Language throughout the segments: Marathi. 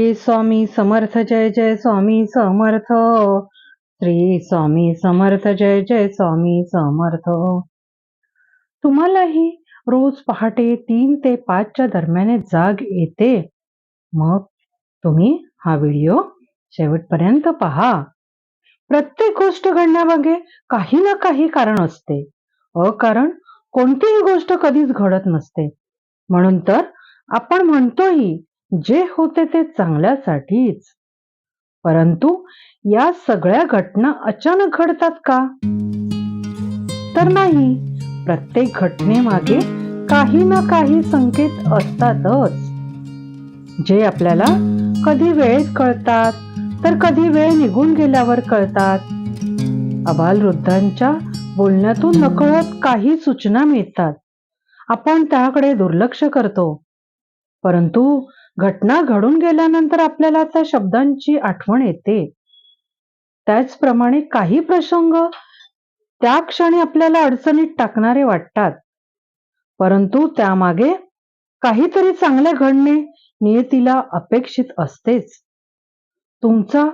श्री स्वामी समर्थ जय जय स्वामी समर्थ. श्री स्वामी समर्थ जय जय स्वामी समर्थ. तुम्हालाही रोज पहाटे तीन ते पाचच्या दरम्यान जाग येते. मग तुम्ही हा व्हिडिओ शेवटपर्यंत पहा. प्रत्येक गोष्ट घडण्यामागे काही ना काही कारण असते. अकारण कोणतीही गोष्ट कधीच घडत नसते. म्हणून तर आपण म्हणतोही जे होते ते चांगल्यासाठीच. परंतु या सगळ्या घटना अचानक घडतात का? तर नाही. प्रत्येक घटनेमागे काही ना काही संकेत असतातच. जे आपल्याला कधी वेळेत कळतात तर कधी वेळ निघून गेल्यावर कळतात. अबालवृद्धांच्या बोलण्यातून नकळत काही सूचना मिळतात. आपण त्याकडे दुर्लक्ष करतो. परंतु घटना घडून गेल्यानंतर आपल्याला त्या शब्दांची आठवण येते. त्याचप्रमाणे काही प्रसंग त्या क्षणी आपल्याला अडचणीत टाकणारे वाटतात. परंतु त्यामागे काहीतरी चांगले घडणे नियतीला अपेक्षित असतेच. तुमचा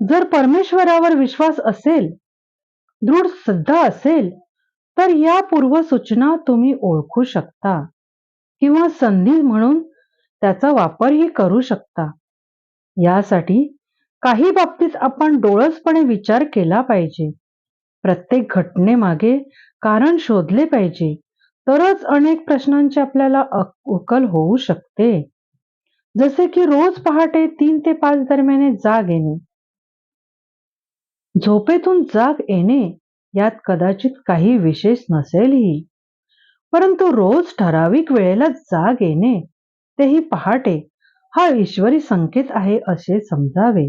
जर परमेश्वरावर विश्वास असेल दृढ श्रद्धा असेल तर या पूर्वसूचना तुम्ही ओळखू शकता किंवा संधी म्हणून त्याचा वापरही करू शकता. यासाठी काही बाबतीत आपण डोळसपणे विचार केला पाहिजे. प्रत्येक घटनेमागे कारण शोधले पाहिजे तरच अनेक प्रश्नांची आपल्याला उकल होऊ शकते. जसे की रोज पहाटे तीन ते पाच दरम्याने जाग येणे. झोपेतून जाग येणे यात कदाचित काही विशेष नसेलही. परंतु रोज ठराविक वेळेला जाग येणे तेही पहाटे. हा ईश्वरी संकेत आहे असे समजावे.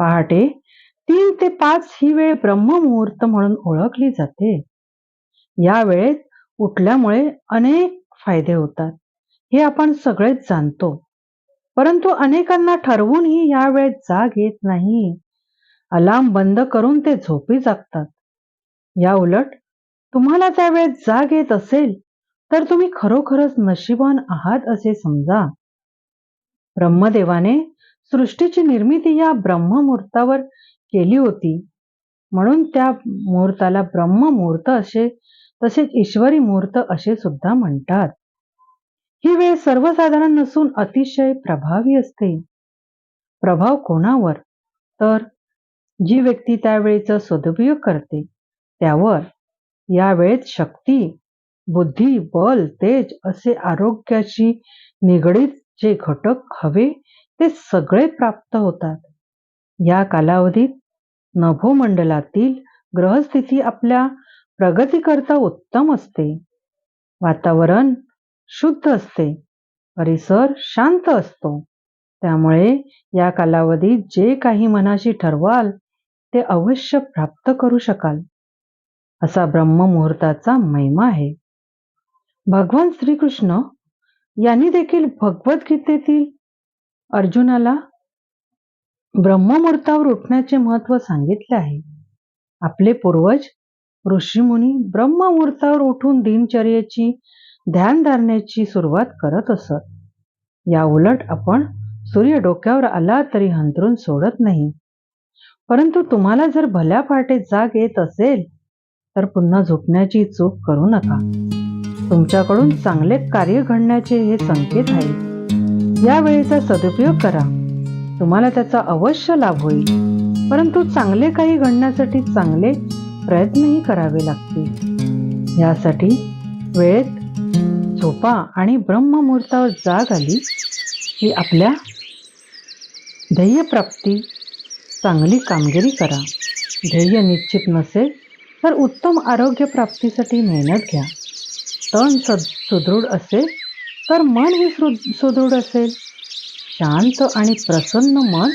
पहाटे तीन ते पाच ही वेळ ब्रह्ममुहूर्त म्हणून ओळखली जाते. या वेळेत उठल्यामुळे अनेक फायदे होतात. हे आपण सगळेच जाणतो. परंतु अनेकांना ठरवूनही या वेळेत जाग येत नाही. अलार्म बंद करून ते झोपी जागतात. या उलट तुम्हाला त्या वेळेत जाग येत असेल तर तुम्ही खरोखरच नशिबान आहात असे समजा. ब्रह्मदेवाने सृष्टीची निर्मिती या ब्रह्ममुहूर्तावर केली होती. म्हणून त्या मुहूर्ताला ब्रह्ममुहूर्त असे तसेच ईश्वरी मुहूर्त असे सुद्धा म्हणतात. ही वेळ सर्वसाधारण नसून अतिशय प्रभावी असते. प्रभाव कोणावर? तर जी व्यक्ती त्यावेळेचा सदुपयोग करते त्यावर. या वेळेत शक्ती बुद्धी बल तेज असे आरोग्याशी निगडीत जे घटक हवे ते सगळे प्राप्त होतात. या कालावधीत नभोमंडलातील ग्रहस्थिती आपल्या प्रगतीकरता उत्तम असते. वातावरण शुद्ध असते. परिसर शांत असतो. त्यामुळे या कालावधीत जे काही मनाशी ठरवाल ते अवश्य प्राप्त करू शकाल. असा ब्रह्ममुहूर्ताचा महिमा आहे. भगवान श्रीकृष्ण यांनी देखील भगवद्गीतेतील अर्जुनाला ब्रह्ममुहूर्तावर उठण्याचे महत्त्व सांगितले आहे. आपले पूर्वज ऋषीमुनी ब्रह्ममुहूर्तावर उठून दिनचर्येची ध्यान धारण्याची सुरुवात करत असत. या उलट आपण सूर्य डोक्यावर आला तरी हंतरून सोडत नाही. परंतु तुम्हाला जर भल्या पहाटे जाग येत असेल तर पुन्हा झोपण्याची चूक करू नका. तुमच्याकडून चांगले कार्य घडण्याचे हे संकेत आहेत. या वेळेचा सदुपयोग करा. तुम्हाला त्याचा अवश्य लाभ होईल. परंतु चांगले काही घडण्यासाठी चांगले प्रयत्नही करावे लागतील. यासाठी वेळेत झोपा आणि ब्रह्ममुहूर्तावर जाग आली की आपल्या ध्येयप्राप्ती चांगली कामगिरी करा. ध्येय निश्चित नसेल तर उत्तम आरोग्य प्राप्तीसाठी मेहनत घ्या. तण सुदृढ असेल तर मन ही सुदृढ असेल. शांत आणि प्रसन्न मन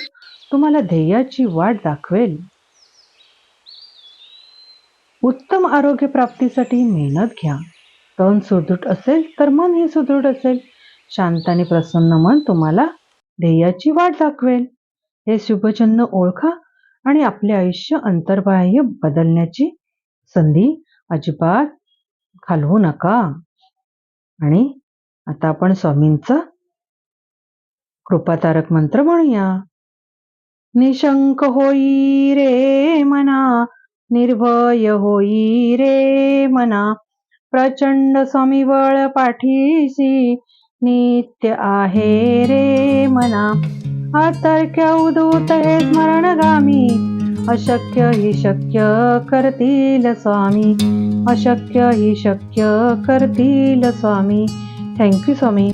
तुम्हाला ध्येयाची वाट दाखवेल. उत्तम आरोग्य प्राप्तीसाठी मेहनत घ्या. तण सुदृढ असेल तर मन हे सुदृढ असेल. शांत आणि प्रसन्न मन तुम्हाला ध्येयाची वाट दाखवेल. हे शुभचिन्ह ओळखा आणि आपले आयुष्य अंतर्बाह्य बदलण्याची संधी अजिबात खालवू नका. आणि आता आपण स्वामींचा कृपातारक मंत्र म्हणूया. निशंक होई रे मना निर्भय होई रे मना प्रचंड स्वामीबळ पाठीशी नित्य आहे रे मना. अतर्क्य उदूत हे स्मरणगामी अशक्य ही शक्य करतील स्वामी. अशक्य ही शक्य करतील स्वामी. थँक्यू स्वामी.